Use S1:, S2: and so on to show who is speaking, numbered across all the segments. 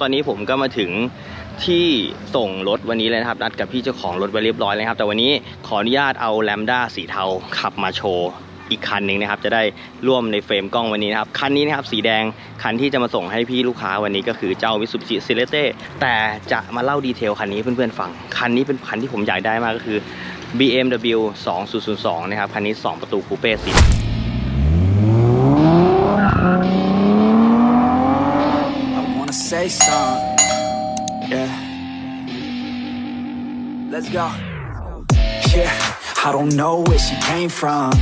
S1: ตอนนี้ผมก็มาถึงที่ส่งรถวันนี้เลยนะครับนัดกับพี่เจ้าของรถไว้เรียบร้อยแล้วครับ แต่วันนี้ขออนุญาตเอาแลมด้าสีเทาขับมาโชว์อีกคันหนึ่งนะครับ จะได้ร่วมในเฟรมกล้องวันนี้นะครับ คันนี้นะครับสีแดงคันที่จะมาส่งให้พี่ลูกค้าวันนี้ก็คือเจ้า Mitsubishi s e l e t e แต่จะมาเล่าดีเทลคันนี้เพื่อนๆฟัง คันนี้เป็นคันที่ผมอยากได้มากก็คือ BMW 2002 นะครับคันนี้ 2 ประตูคูเป้สี
S2: I say something. Yeah. Let's go. Yeah, I don't know where she came from.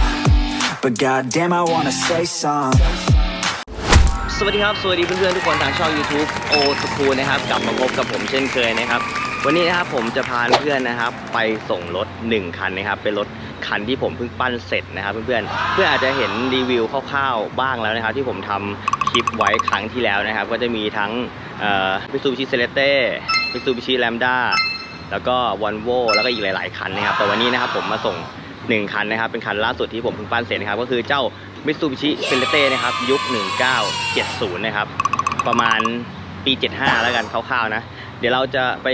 S2: But goddamn, I wanna say something.
S1: สวัสดีครับ สวัสดีเพื่อนๆทุกคนทางช่อง YouTube โอสคูนะครับ กลับมาพบกับผมเช่นเคยนะครับ วันนี้นะครับผมจะพาเพื่อนๆนะครับ ไปส่งรถ 1 คันนะครับ เป็นรถคันที่ผมเพิ่งปั้นเสร็จนะครับเพื่อนๆ เพื่อนอาจจะเห็นรีวิวคร่าวๆบ้างแล้วนะครับ ที่ผมทำ คลิปไว้ครั้งที่แล้วนะครับ ก็จะมีทั้งมิซูบิชิเซเลเต้มิซูบิชิแลมด้าแล้วก็วอลโวแล้วก็อีกหลาย ๆ คันนะครับ แต่วันนี้นะครับผมมาส่ง 1 คันนะครับ เป็นคันล่าสุดที่ผมเพิ่งปั้นเสร็จนะครับ ก็คือเจ้า Mitsubishi s e l e t e นะครับ ยุค 1970 นะครับ ประมาณปี 75 แล้วกันคร่าวๆนะ เดี๋ยวเราจะไป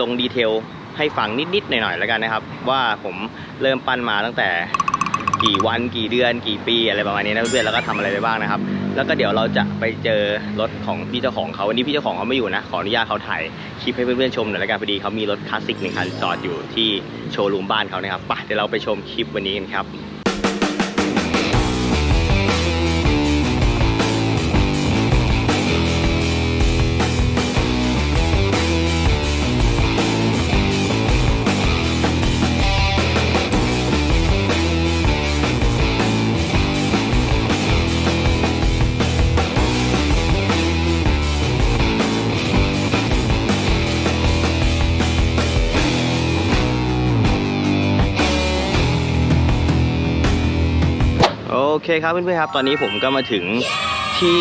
S1: ลงดีเทลให้ฟังนิด ๆ หน่อย ๆ แล้วกันนะครับ ว่าผมเริ่มปั้นมาตั้งแต่กี่วันกี่เดือนกี่ปีอะไรประมาณนี้นะเพื่อนๆแล้วก็ทำอะไรไปบ้างนะครับ แล้วก็เดี๋ยวเราจะไปเจอรถของพี่เจ้าของเขาวันนี้พี่เจ้าของเขาไม่อยู่นะ ขออนุญาตเขาถ่ายคลิปให้เพื่อนๆชมหน่อยแล้วกันพอดีเขามีรถคลาสสิกหนึ่งคันจอดอยู่ที่โชว์รูมบ้านเขานะครับไปเดี๋ยวเราไปชมคลิปวันนี้กันครับ เคครับเพื่อนๆครับ ตอนนี้ผมก็มาถึงที่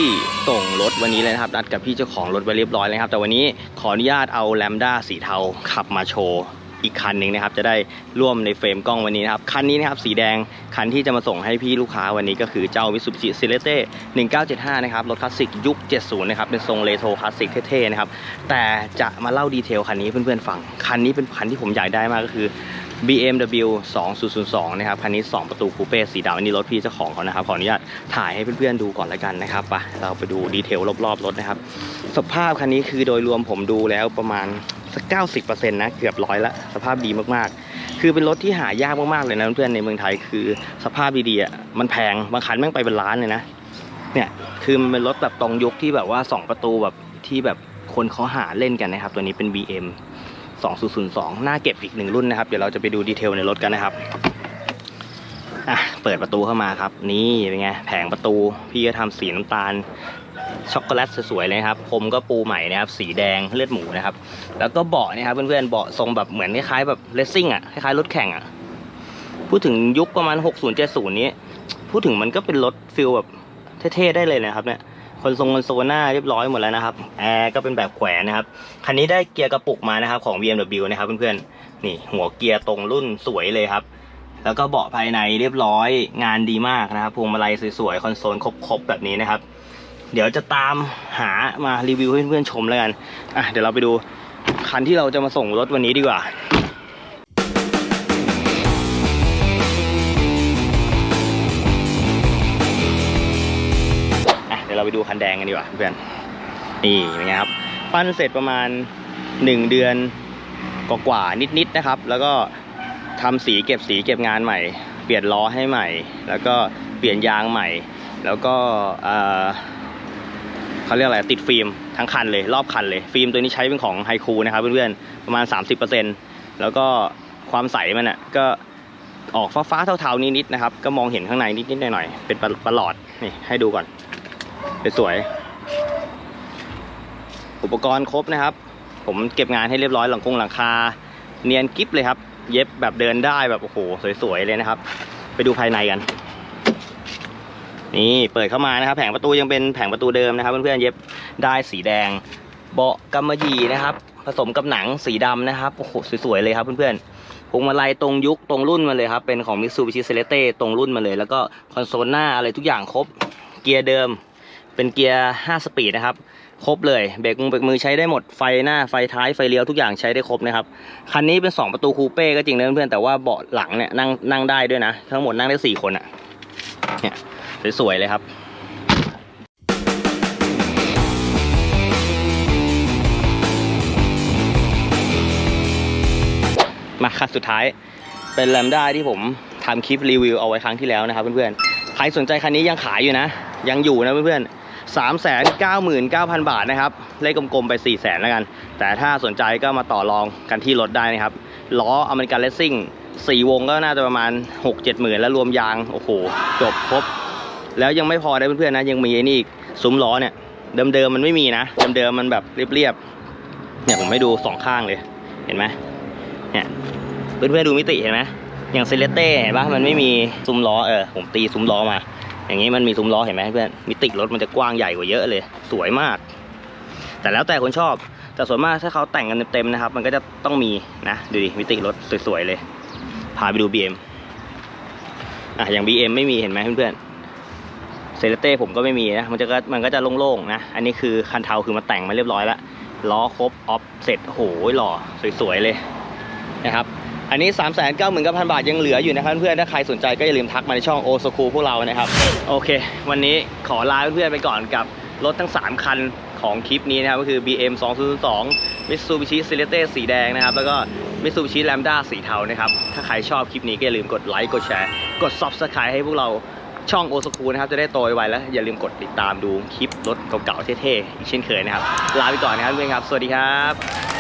S1: ส่งรถวันนี้เลยนะครับนัดกับพี่เจ้าของรถไว้เรียบร้อยแล้วครับ แต่วันนี้ขออนุญาตเอาแลมด้าสีเทาขับมาโชว์อีกคันหนึ่งนะครับ จะได้ร่วมในเฟรมกล้องวันนี้นะครับ คันนี้นะครับสีแดงคันที่จะมาส่งให้พี่ลูกค้าวันนี้ก็คือเจ้า Mitsubishi s e l e t e 1975 นะครับ รถคลาสสิกยุค 70 นะครับ เป็นทรงเรโทรคลาสสิกเท่ๆนะครับ แต่จะมาเล่าดีเทลคันนี้เพื่อนๆฟัง คันนี้เป็นคันที่ผมอยากได้มากก็คือ BMW 2002นะครับคันนี้ 2 ประตูคูเป้สีดำอันนี้รถพี่เจ้าของเขานะครับขออนุญาตถ่ายให้เพื่อนๆดูก่อนแล้วกันนะครับไปเราไปดูดีเทลรอบๆรถนะครับ สภาพคันนี้คือโดยรวมผมดูแล้วประมาณสัก90%นะเกือบร้อยละสภาพดีมากๆ คือเป็นรถที่หายากมากๆเลยนะเพื่อนๆในเมืองไทยคือสภาพดีๆอะมันแพงบางคันแม่งไปเป็นล้านเลยนะเนี่ยคือมันเป็นรถแบบตรงยุคที่แบบว่า 2 ประตูแบบที่แบบคนเขาหาเล่นกันนะครับ ตัวนี้เป็น BM 2002 หน้าเก็บอีกหนึ่งรุ่นนะครับ เดี๋ยวเราจะไปดูดีเทลในรถกันนะครับอะเปิดประตูเข้ามาครับ นี่เป็นไงแผงประตูพี่ก็ทำสีน้ำตาลช็อกโกแลตสวยๆเลยครับผมก็ปูใหม่นะครับสีแดงเลือดหมูนะครับ แล้วก็เบาะเนี่ยครับเพื่อนๆเบาะทรงแบบเหมือนคล้ายๆแบบเลสซิ่งอะคล้ายๆรถแข่งอะพูดถึงยุคประมาณ 60 70 นี้ พูดถึงมันก็เป็นรถฟิลแบบเท่ๆได้เลยนะครับเนี่ย คอนโซลคอนโซลหน้าเรียบร้อยหมดแล้วนะครับแอร์ก็เป็นแบบแขวนนะครับคันนี้ได้เกียร์กระปุกมานะครับของ BMW นะครับเพื่อนๆนี่หัวเกียร์ตรงรุ่นสวยเลยครับ แล้วก็เบาะภายในเรียบร้อยงานดีมากนะครับพวงมาลัยสวยๆคอนโซลครบๆแบบนี้นะครับเดี๋ยวจะตามหามารีวิวให้เพื่อนๆชมแล้วกันอะเดี๋ยวเราไปดูคันที่เราจะมาส่งรถวันนี้ดีกว่า เราไปดูคันแดงกันดีกว่าเพื่อนนี่เป็นไงครับปั้นเสร็จประมาณ 1 เดือนกว่านิดๆนะครับ แล้วก็ทำสีเก็บสีเก็บงานใหม่ เปลี่ยนล้อให้ใหม่ แล้วก็เปลี่ยนยางใหม่ แล้วก็เออเขาเรียกอะไรติดฟิล์มทั้งคันเลยรอบคันเลย ฟิล์มตัวนี้ใช้เป็นของไฮคูนะครับเพื่อนๆประมาณ 30%แล้วก็ความใสมันอะก็ออกฟ้าๆเทาๆนิดๆนะครับ ก็มองเห็นข้างในนิดๆหน่อยๆเป็นประหลอดนี่ให้ดูก่อน สวยอุปกรณ์ครบนะครับ ผมเก็บงานให้เรียบร้อยหลังคงหลังคา เนียนกิฟเลยครับ เย็บแบบเดินได้แบบโอ้โหสวยๆเลยนะครับ ไปดูภายในกัน นี่เปิดเข้ามานะครับ แผงประตูยังเป็นแผงประตูเดิมนะครับ เพื่อนๆเย็บได้สีแดง เบาะกำมะหยี่นะครับ ผสมกับหนังสีดำนะครับโอ้โหสวยๆเลยครับเพื่อนๆพวงมาลัยตรงยุคตรงรุ่นมาเลยครับเป็นของ Mitsubishi s e l e t e ตรงรุ่นมาเลย แล้วก็คอนโซลหน้าอะไรทุกอย่างครบเกียร์เดิม เป็นเกียร์ 5 สปีดนะครับ ครบเลย เบรกมือเบรกมือใช้ได้หมด ไฟหน้า ไฟท้าย ไฟเลี้ยวทุกอย่างใช้ได้ครบนะครับ คันนี้เป็น 2 ประตูคูเป้ก็จริงนะเพื่อนๆแต่ว่าเบาะหลังเนี่ยนั่งนั่งได้ด้วยนะ ทั้งหมดนั่งได้ 4 คนอะเนี่ยสวยๆเลยครับมาคันสุดท้ายเป็นแลมด้าที่ผมทำคลิปรีวิวเอาไว้ครั้งที่แล้วนะครับเพื่อนๆ ใครสนใจคันนี้ยังขายอยู่นะ ยังอยู่นะเพื่อนๆ สามแสนเก้าหมื่นเก้าพันบาทนะครับ เลขกลมๆไป4ี่แสนแล้วกัน แต่ถ้าสนใจก็มาต่อรองกันที่รถได้นะครับ ล้ออเมริกันเลสซิ่งสี่วงก็น่าจะประมาณ 6 7หมื่นแล้วรวมยาง โอ้โห จบครบ แล้วยังไม่พอนะเพื่อนๆนะ ยังมีไอ้นี่อีกซุ้มล้อเนี่ย เดิมๆมันไม่มีนะ เดิมๆมันแบบเรียบๆ เนี่ยผมให้ดูสองข้างเลย เห็นไหมเนี่ย เพื่อนๆดูมิติเห็นไหมอย่างเซเลเต้เห็นปะมันไม่มีซุ้มล้อ เออ ผมตีซุ้มล้อมา อย่างนี้มันมีซุ้มล้อเห็นไหมเพื่อนมิติรถมันจะกว้างใหญ่กว่าเยอะเลย สวยมาก แต่แล้วแต่คนชอบ แต่ส่วนมากถ้าเขาแต่งกันเต็มๆนะครับ มันก็จะต้องมีนะดูดิมิติรถสวยๆเลย พาไปดู BM อะอย่าง BM ไม่มีเห็นไหมเพื่อนๆเซเลเต้ผมก็ไม่มีนะมันจะก็มันก็จะโล่งๆนะอันนี้คือคันเทาคือมาแต่งมาเรียบร้อยแล้วล้อครบออฟเสร็จโอ้โหหล่อสวยๆเลยนะครับ อันนี้ 3 9 9 0 0 0 บาทยังเหลืออยู่นะครับเพื่อนถ้าใครสนใจก็อย่าลืมทักมาในช่องโอ o คูพวกเรานะครับ โอเค วันนี้ขอลาเพื่อนๆไปก่อนกับรถทั้ง 3 คันของคลิปนี้นะครับก็คือ BM 202 Mitsubishi c e l e t e สีแดงนะครับ แล้วก็ Mitsubishi Lambda สีเทานะครับ ถ้าใครชอบคลิปนี้ก็อย่าลืมกดไลค์กดแชร์กด Subscribe ให้พวกเราช่องโอ o คูนะครับ จะได้โตไวแล้ว อย่าลืมกดติดตามดูคลิปรถเก่าๆเท่ๆอีกเช่นเคยนะครับ ลาไปก่อนนะครับเพื่อนครับ สวัสดีครับ